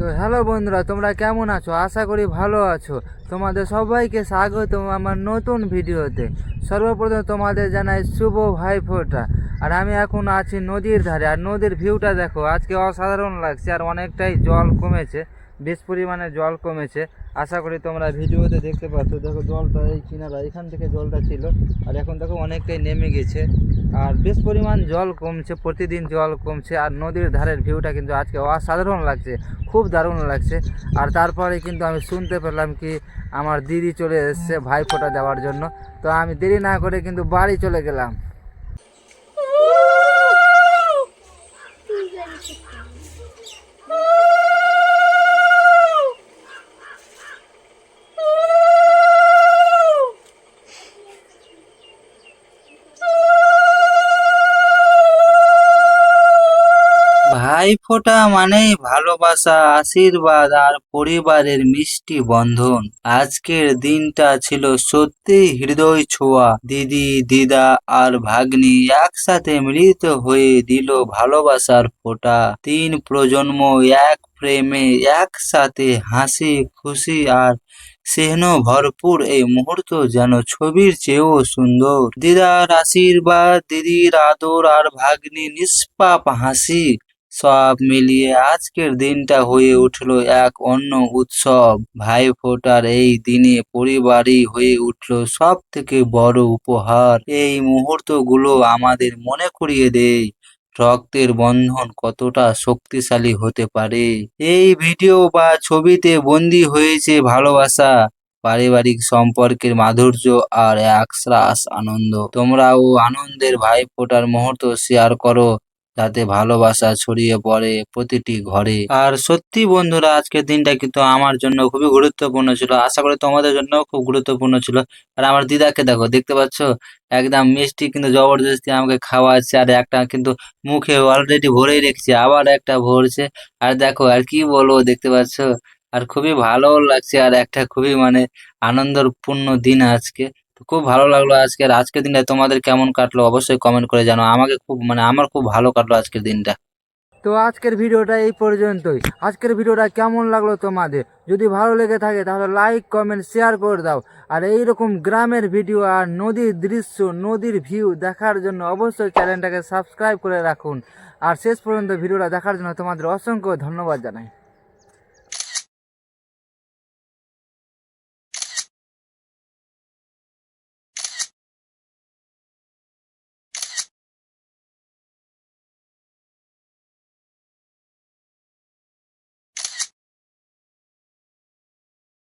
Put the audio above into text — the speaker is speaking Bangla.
তো হ্যালো বন্ধুরা, তোমরা কেমন আছো? আশা করি ভালো আছো। তোমাদের সবাইকে স্বাগত আমার নতুন ভিডিওতে। সর্বপ্রথম তোমাদের জানাই শুভ ভাইফোঁটা। আর আমি এখন আছি নদীর ধারে। আর নদীর ভিউটা দেখো, আজকে অসাধারণ লাগছে আর অনেকটাই জল কমেছে। বেশ পরিমাণে জল কমেছে। আশা করি তোমরা ভিডিওতে দেখতে পাচ্ছ, দেখো জলটা এই কিনারা, এখান থেকে জলটা ছিল, আর এখন দেখো অনেকটাই নেমে গেছে। আর বেশ পরিমাণ জল কমছে, প্রতিদিন জল কমছে, আর নদীর ধারের ভিউটা কিন্তু আজকে অসাধারণ লাগছে, খুব দারুণ লাগছে। আর তারপরে কিন্তু আমি শুনতে পেলাম কি আমার দিদি চলে এসেছে ভাই ফোঁটা দেওয়ার জন্য। তো আমি দেরি না করে কিন্তু বাড়ি চলে গেলাম। ভাই ফোঁটা মানেই ভালোবাসা, আশীর্বাদ আর পরিবারের মিষ্টি বন্ধন। আজকের দিনটা ছিল সত্যি হৃদয় ছোঁয়া। দিদি, দিদা আর ভাগ্নি একসাথে মিলিত হয়ে দিল ভালোবাসার ফোঁটা। তিন প্রজন্ম এক প্রেমে, একসাথে হাসি, খুশি আর স্নেহ ভরপুর এই মুহূর্ত যেন ছবির চেয়েও সুন্দর। দিদার আশীর্বাদ, দিদির আদর আর ভাগ্নি নিষ্পাপ হাসি। সব মিলিয়ে আজকের দিনটা হয়ে উঠল এক অন্য উৎসব। ভাই ফোটার এই দিনে পরিবারই হয়ে উঠল সব থেকে বড় উপহার। এই মুহূর্তগুলো আমাদের মনে করিয়ে দেয়, রক্তের বন্ধন কতটা শক্তিশালী হতে পারে। এই ভিডিও বা ছবিতে বন্দি হয়েছে ভালোবাসা, পারিবারিক সম্পর্কের মাধুর্য আর একশ্বাস আনন্দ। তোমরাও আনন্দের ভাই ফোটার মুহূর্ত শেয়ার করো। যাতে ভালোবাসা ছড়িয়ে পড়ে প্রতিটি ঘরে। আর সত্যি বন্ধুরা, আজকের দিনটা কিন্তু আমার জন্য খুবই গুরুত্বপূর্ণ ছিল। আশা করি তোমাদের জন্য খুব গুরুত্বপূর্ণ ছিল। আর আমার দিদাকে দেখো, দেখতে পাচ্ছ? একদম মিষ্টি কিন্তু জবরদস্তি আমাকে খাওয়াচ্ছে আর একটা কিন্তু মুখে অলরেডি ভরেই রেখেছে, আবার একটা ভরছে। আর দেখো, আর কি বলব দেখতে পাচ্ছ? আর খুবই ভালো লাগছে আর একটা খুবই মানে আনন্দপূর্ণ দিন আজকে। খুব ভালো লাগল আজকে আর আজকের দিনটা তোমাদের কেমন কাটলো অবশ্যই কমেন্ট করে জানো আমাকে খুব মানে আমার খুব ভালো কাটলো আজকের দিনটা। তো আজকের ভিডিওটা এই পর্যন্তই। আজকের ভিডিওটা কেমন লাগল তোমাদের? যদি ভালো লেগে থাকে তাহলে লাইক কমেন্ট শেয়ার করে দাও। আর এই রকম গ্রামের ভিডিও আর নদীর দৃশ্য, নদীর ভিউ দেখার জন্য অবশ্যই চ্যানেলটাকে সাবস্ক্রাইব করে রাখুন। আর শেষ পর্যন্ত ভিডিওটা দেখার জন্য তোমাদের অসংখ্য ধন্যবাদ জানাই।